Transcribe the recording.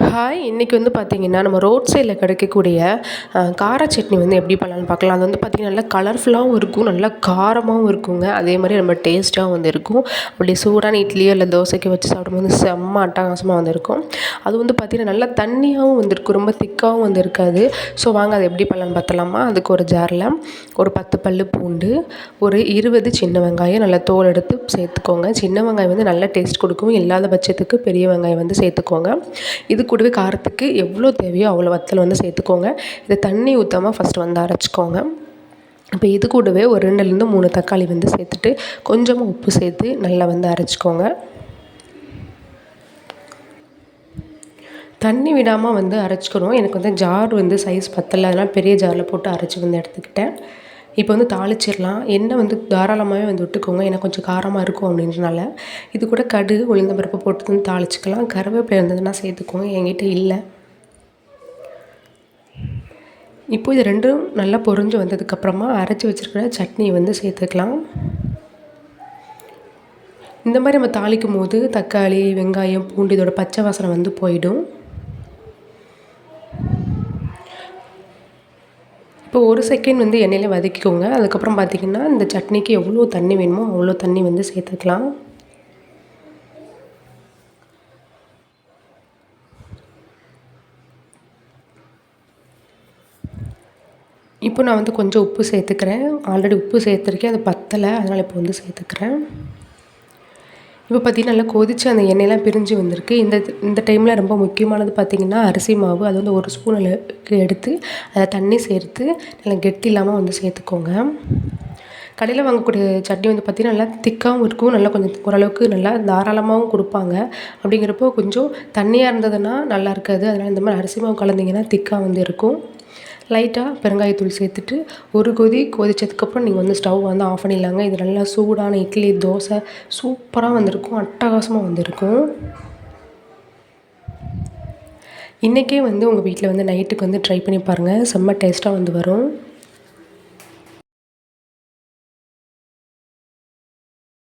Hi இன்றைக்கி வந்து பார்த்திங்கன்னா நம்ம ரோட் சைடில் கிடைக்கக்கூடிய கார சட்னி வந்து எப்படி பண்ணலான்னு பார்க்கலாம் அது வந்து பார்த்திங்கன்னா நல்லா கலர்ஃபுல்லாகவும் இருக்கும் நல்லா காரமாகவும் இருக்குங்க. அதே மாதிரி ரொம்ப டேஸ்ட்டாகவும் வந்து இருக்கும். அப்படி சூடான இட்லியோ இல்லை தோசைக்கு வச்சு சாப்பிடும்போது செம்ம அட்டகாசமாக வந்து இருக்கும். அது வந்து பார்த்திங்கன்னா நல்லா தண்ணியாகவும் வந்துருக்கும் ரொம்ப திக்காகவும் வந்து இருக்காது. ஸோ வாங்க அதை எப்படி பண்ணலான்னு பார்த்தலாமா? அதுக்கு ஒரு ஜாரில் ஒரு பத்து பல் பூண்டு ஒரு இருபது சின்ன வெங்காயம் நல்லா தோல் எடுத்து சேர்த்துக்கோங்க. சின்ன வெங்காயம் வந்து நல்ல டேஸ்ட் கொடுக்கும். இல்லாத பட்சத்துக்கு பெரிய வெங்காயம் வந்து சேர்த்துக்கோங்க. இது கூடவே காரத்துக்கு எவ்வளோ தேவையோ அவ்வளோ வத்தல் வந்து சேர்த்துக்கோங்க. இதை தண்ணி ஊற்றாமல் ஃபஸ்ட்டு வந்து அரைச்சிக்கோங்க. இப்போ இது கூடவே ஒரு ரெண்டுலேருந்து மூணு தக்காளி வந்து சேர்த்துட்டு கொஞ்சமாக உப்பு சேர்த்து நல்லா வந்து அரைச்சிக்கோங்க. தண்ணி விடாமல் வந்து அரைச்சிக்கணும். எனக்கு வந்து ஜார் வந்து சைஸ் பத்தலை. அதனால் பெரிய ஜாரில் போட்டு அரைச்சி வந்து எடுத்துக்கிட்டேன். இப்போ வந்து தாளிச்சிடலாம். எண்ணெய் வந்து தாராளமாகவே வந்து விட்டுக்கோங்க. ஏன்னா கொஞ்சம் காரமாக இருக்கும் அப்படின்றனால இது கூட கடுகு உளுந்த பருப்பு போட்டு வந்து தாளிச்சிக்கலாம். கருவேப்பிலை இருந்ததுன்னா சேர்த்துக்கோங்க. என்கிட்ட இல்லை. இப்போ இது ரெண்டும் நல்லா பொறிஞ்சு வந்ததுக்கப்புறமா அரைச்சி வச்சுருக்கிற சட்னியை வந்து சேர்த்துக்கலாம். இந்த மாதிரி நம்ம தாளிக்கும் போது தக்காளி வெங்காயம் பூண்டு இதோட பச்சை வாசனை வந்து போயிடும். இப்போ ஒரு செகண்ட் வந்து எண்ணெயில் வதக்கிக்கோங்க. அதுக்கப்புறம் பார்த்திங்கன்னா இந்த சட்னிக்கு எவ்வளோ தண்ணி வேணுமோ அவ்வளோ தண்ணி வந்து சேர்த்துக்கலாம். இப்போ நான் வந்து கொஞ்சம் உப்பு சேர்த்துக்கிறேன். ஆல்ரெடி உப்பு சேர்த்துருக்கேன். அது பத்தலை. அதனால் இப்போ வந்து சேர்த்துக்கிறேன். இப்போ பார்த்திங்கன்னா நல்லா கொதித்து அந்த எண்ணெயெல்லாம் பிரிஞ்சு வந்திருக்கு. இந்த இந்த டைமில் ரொம்ப முக்கியமானது பார்த்திங்கன்னா அரிசி மாவு. அது வந்து ஒரு ஸ்பூன் அளவுக்கு எடுத்து அதில் தண்ணி சேர்த்து நல்லா கெட்டி இல்லாமல் வந்து சேர்த்துக்கோங்க. கடையில் வாங்கக்கூடிய சட்னி வந்து பார்த்திங்கன்னா நல்லா திக்காகவும் இருக்கும். நல்லா கொஞ்சம் ஓரளவுக்கு நல்லா தாராளமாகவும் கொடுப்பாங்க. அப்படிங்கிறப்போ கொஞ்சம் தண்ணியாக இருந்ததுன்னா நல்லா இருக்காது. அதனால் இந்த மாதிரி அரிசி மாவு கலந்திங்கன்னா திக்காக வந்து இருக்கும். லைட்டாக பெருங்காயத்தூள் சேர்த்துட்டு ஒரு கொதி கொதித்ததுக்கப்புறம் நீங்கள் வந்து ஸ்டவ் வந்து ஆஃப் பண்ணிடலாங்க. இது நல்லா சூடான இட்லி தோசை சூப்பராக வந்திருக்கும். அட்டகாசமாக வந்திருக்கும். இன்றைக்கே வந்து உங்கள் வீட்டில் வந்து நைட்டுக்கு வந்து ட்ரை பண்ணி பாருங்கள் செம்ம டேஸ்ட்டாக வந்து வரும்.